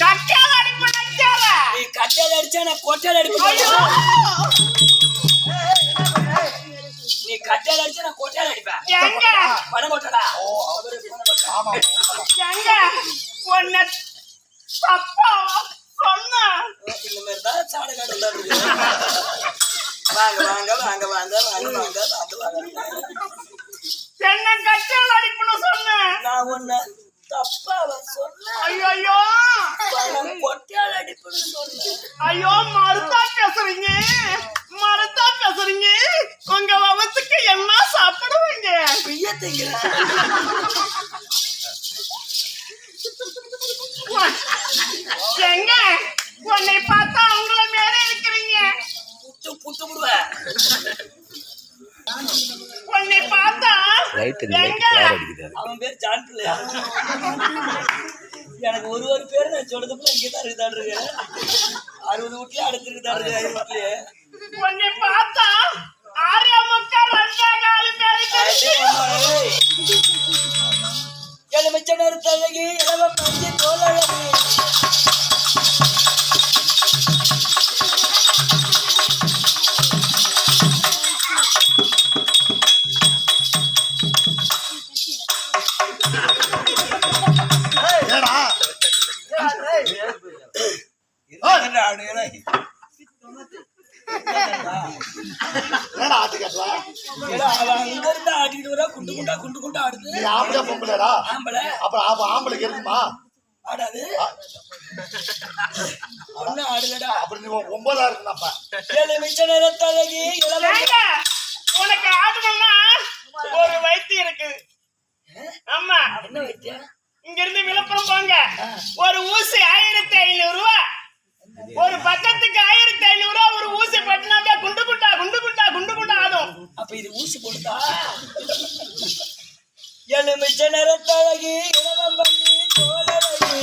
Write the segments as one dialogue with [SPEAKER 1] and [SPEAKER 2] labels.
[SPEAKER 1] கட்டியால அடிப்பேன் கட்டியால.
[SPEAKER 2] நீ கட்டையில அடிச்சா நான் கொட்டையில
[SPEAKER 1] ஐயோ.
[SPEAKER 2] அடிப்பேன் நீ கட்டையில அடிச்சா நான் கொட்டையில அடிப்பேன்
[SPEAKER 1] எங்க?
[SPEAKER 2] பணம் கொட்டடா
[SPEAKER 3] ஆமா
[SPEAKER 1] எங்க? உன்னை தப்பா சொன்ன.
[SPEAKER 2] இந்த மாதிரி தான் சாடை காட்டம் தான் இருக்கு வாங்க வாங்க வாங்க வாங்க வாங்க வாங்க வாங்க வாங்க.
[SPEAKER 1] என்ன கட்டியால அடிப்பேன்னு சொன்னேன்
[SPEAKER 2] நான் உன்னை தப்பா அவன் சொன்ன.
[SPEAKER 1] ஐயோ
[SPEAKER 4] லைட்
[SPEAKER 1] எங்க
[SPEAKER 4] கிளார் அடிக்குது
[SPEAKER 2] அவன் பேர் ஜான் பிள்ளையா? எனக்கு ஒரு ஒரு பேர் நான் சொல்றதுக்குள்ள இங்கே தான் இருக்குதான் இருக்கு அறுபது வீட்லயே அடுத்திருக்குதான் இருக்கு ஐந்து வீட்லயே ஆம்பளைடா?
[SPEAKER 3] அப்புறம் ஆம்பளைக்கு இருக்குமா
[SPEAKER 2] மிச்ச நேரத்தழகி
[SPEAKER 1] உனக்கு ஆடணும்னா ஒரு வைத்தியம் இருக்கு. ஆமா.
[SPEAKER 2] என்ன வைத்தியம்?
[SPEAKER 1] இங்க இருந்து விழுப்புரம் போங்க. ஒரு
[SPEAKER 2] கிருஷ்ணரத்தழகி இளவம் பண்ணி
[SPEAKER 3] தோழழகி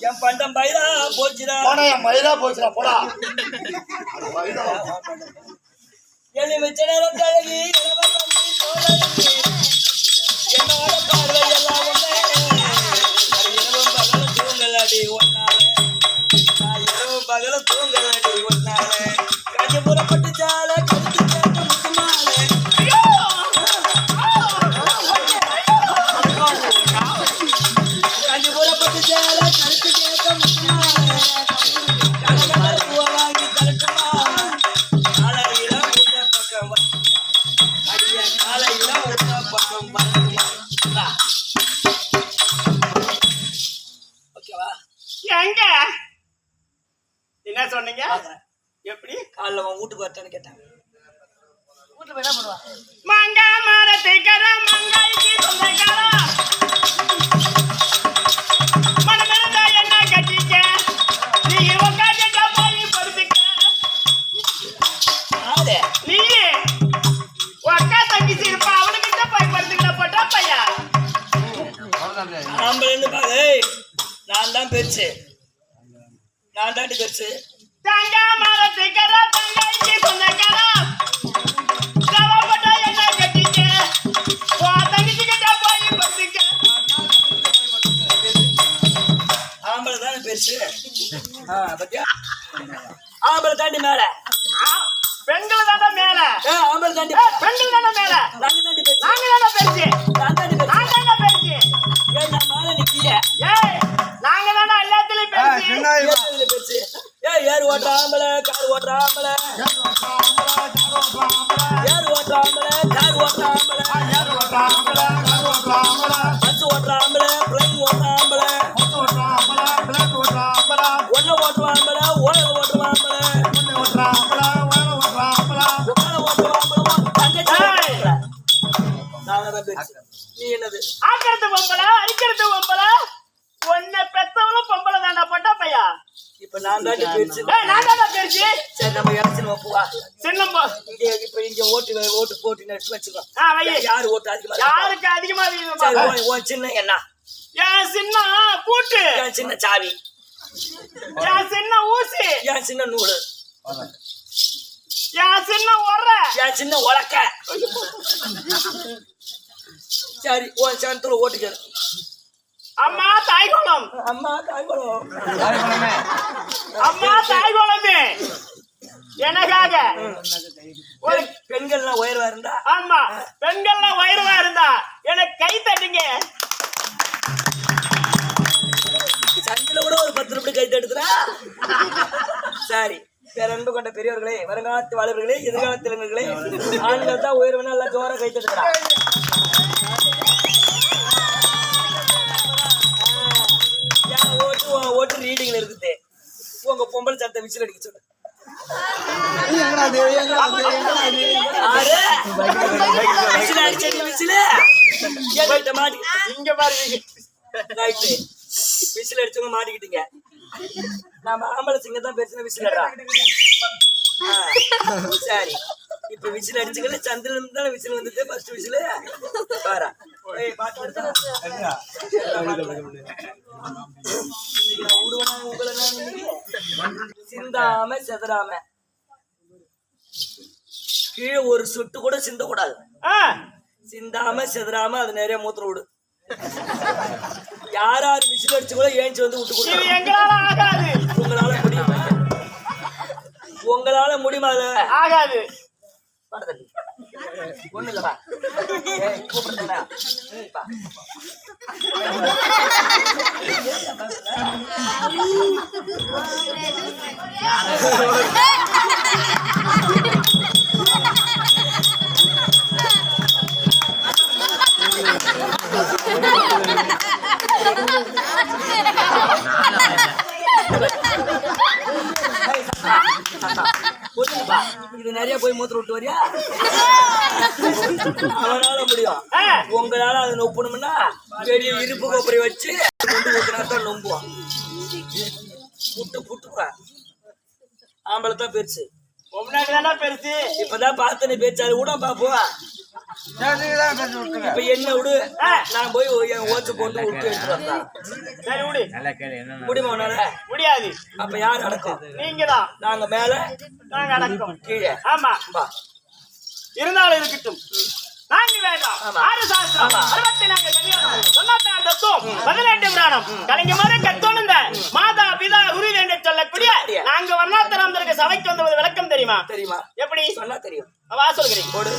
[SPEAKER 2] என் பண்டம் பைரா போச்சுடா.
[SPEAKER 3] போடா என்
[SPEAKER 2] மயிரா
[SPEAKER 1] எங்க? என்ன சொன்னீங்க? எப்படி?
[SPEAKER 2] காலைல உன் வீட்டுக்கு வரட்டான்னு கேட்டாங்க வீட்டுல போய் என்ன பண்ணுவா?
[SPEAKER 1] மங்க மரத்துக்கர மங்காய்க்கு சொந்தக்காரா
[SPEAKER 2] பேண்ட் பெருசு?
[SPEAKER 1] தங்கா மரத்துக்கரா
[SPEAKER 2] ஆம்பளை தாண்டி மேல.
[SPEAKER 1] பெண்கள் தாண்டி மேல.
[SPEAKER 2] ஆம்பளை தாண்டி
[SPEAKER 1] பெண்கள்
[SPEAKER 2] தாண்டி மேல.
[SPEAKER 1] நாங்க
[SPEAKER 2] என்னது
[SPEAKER 1] ஆக்கிறது பொம்பளை அடிக்கிறது பொம்பளை. உன்னை பெத்தவளும் பொம்பளை தாண்டா பொட்டா பையா.
[SPEAKER 2] இப்ப நான் பெருசு
[SPEAKER 1] ஏய் நான் தானே பெருசு
[SPEAKER 2] சரி நம்ம இறச்சின்னு ஒப்புவா
[SPEAKER 1] சின்னம்போ
[SPEAKER 2] இங்க இப்ப இங்க ஓட்டு வை- ஓட்டு போட்டு நெக்ஸ்ட் வச்சுக்கோ.
[SPEAKER 1] ஆ வை
[SPEAKER 2] யாரு ஓட்டு அதிகமா?
[SPEAKER 1] யாருக்கு அதிகமா
[SPEAKER 2] உன் சின்ன என்ன?
[SPEAKER 1] என் சின்ன பூட்டு.
[SPEAKER 2] என் சின்ன சாவி.
[SPEAKER 1] என் சின்ன ஊசி.
[SPEAKER 2] என் சின்ன நூலு.
[SPEAKER 1] என் சின்ன ஒர்ற
[SPEAKER 2] என் சின்ன உலக்க. சரி உன் சனத்துல ஓட்டுக்க
[SPEAKER 1] அம்மா தாய்குளம்
[SPEAKER 2] அம்மா தாய்குளம்
[SPEAKER 1] அம்மா தாய்குளமே எனக்காக
[SPEAKER 2] ஒரு பெண்கள்லாம் உயர்வா இருந்தா
[SPEAKER 1] ஆமா பெண்கள்லாம் வயிறுவா இருந்தா எனக்கு கை தட்டுங்க
[SPEAKER 2] சந்தில கூட ஒரு பத்து ரூபாய் கை தடுக்கிறா சரி அன்பு கொண்ட பெரியவர்களே வருங்காலத்து வாழ்வர்களே எதிர்காலத்து இளைஞர்களே ஆண்கள் தான் உயர்வுனா எல்லாம் ஜோரா கை தடுக்கிறா ஓட்டு உன் ஓட்டு ரீடிங்ல இருக்குது. உங்க பொம்பளை சட்டை விசில் அடிக்க சொல்லு. ஆறு விசில் அடிச்சவங்க மாட்டிக்கிட்டீங்க. நாம ஆம்பளை சிங்க தான் பெருசுனா விசில் சரி. இப்ப விசில் அடிச்சுக்கல சந்திரன் இருந்து தானே விசில் வந்தது ஃபர்ஸ்ட் விசில் பாரா. ஏய் சிந்தாம செதறாம. கீழே ஒரு சொட்டு கூட சிந்த கூடாது சிந்தாம செதறாம அது நிறைய மூத்திரம் விடு. யார் யார் விசில் அடிச்சு கூட ஏஞ்சி வந்து விட்டு
[SPEAKER 1] ஆகாது.
[SPEAKER 2] உங்களால முடியுமா? உங்களால முடியுமா?
[SPEAKER 1] ஆகாது.
[SPEAKER 2] ஒண்ணும் இல்லப்பா ஏய், Hey! இது நிறைய போய் மூத்திரம் விட்டு வரியா? அவனால முடியும். உங்களால அதை நொப்பணும்னா பெரிய இருப்பு கொப்பரை வச்சு கொண்டு ஊத்தினா தான் நொம்புவான் புட்டு புட்டுப்பா ஆம்பளை தான் பெருசு.
[SPEAKER 1] பெருசு.
[SPEAKER 2] இப்பதான் பார்த்தனே பேச்சு அது கூட பாப்போம் இப்ப என்ன விடு? நான் போய் என் ஓச்சு போட்டு விட்டு எடுத்துட்டு வந்தேன்
[SPEAKER 1] சரி விடு.
[SPEAKER 2] முடியுமா உன்னால?
[SPEAKER 1] முடியாது.
[SPEAKER 2] அப்ப யார் அடக்கம்
[SPEAKER 1] நீங்க தான்
[SPEAKER 2] நாங்க மேல?
[SPEAKER 1] நாங்க அடக்கம்.
[SPEAKER 2] கீழே.
[SPEAKER 1] ஆமா.
[SPEAKER 2] வா.
[SPEAKER 1] இருந்தாலும் இருக்கட்டும். நான்கு வேண்டாம்
[SPEAKER 2] ஆமா.
[SPEAKER 1] ஆறு சாஸ்திரம்.
[SPEAKER 2] ஆமா.
[SPEAKER 1] அறுபத்தி நான்கு கல்யாணம். தொண்ணூத்தி ஆறு தத்துவம் பதினெட்டு புராணம். கலைஞர் கத்தோணுந்த மாதா பிதா குரு என்று சொல்லக்கூடிய
[SPEAKER 2] அப்படியா?
[SPEAKER 1] நாங்க வண்ணாத்தராமதற்கு சபைக்கு வந்த ஒரு விளக்கம் தெரியுமா?
[SPEAKER 2] தெரியுமா?
[SPEAKER 1] எப்படி?
[SPEAKER 2] சொன்னா தெரியும்.
[SPEAKER 1] வா சொல்கிறேன்.
[SPEAKER 2] போடு.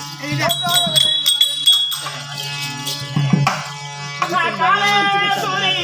[SPEAKER 1] 啥嘞说边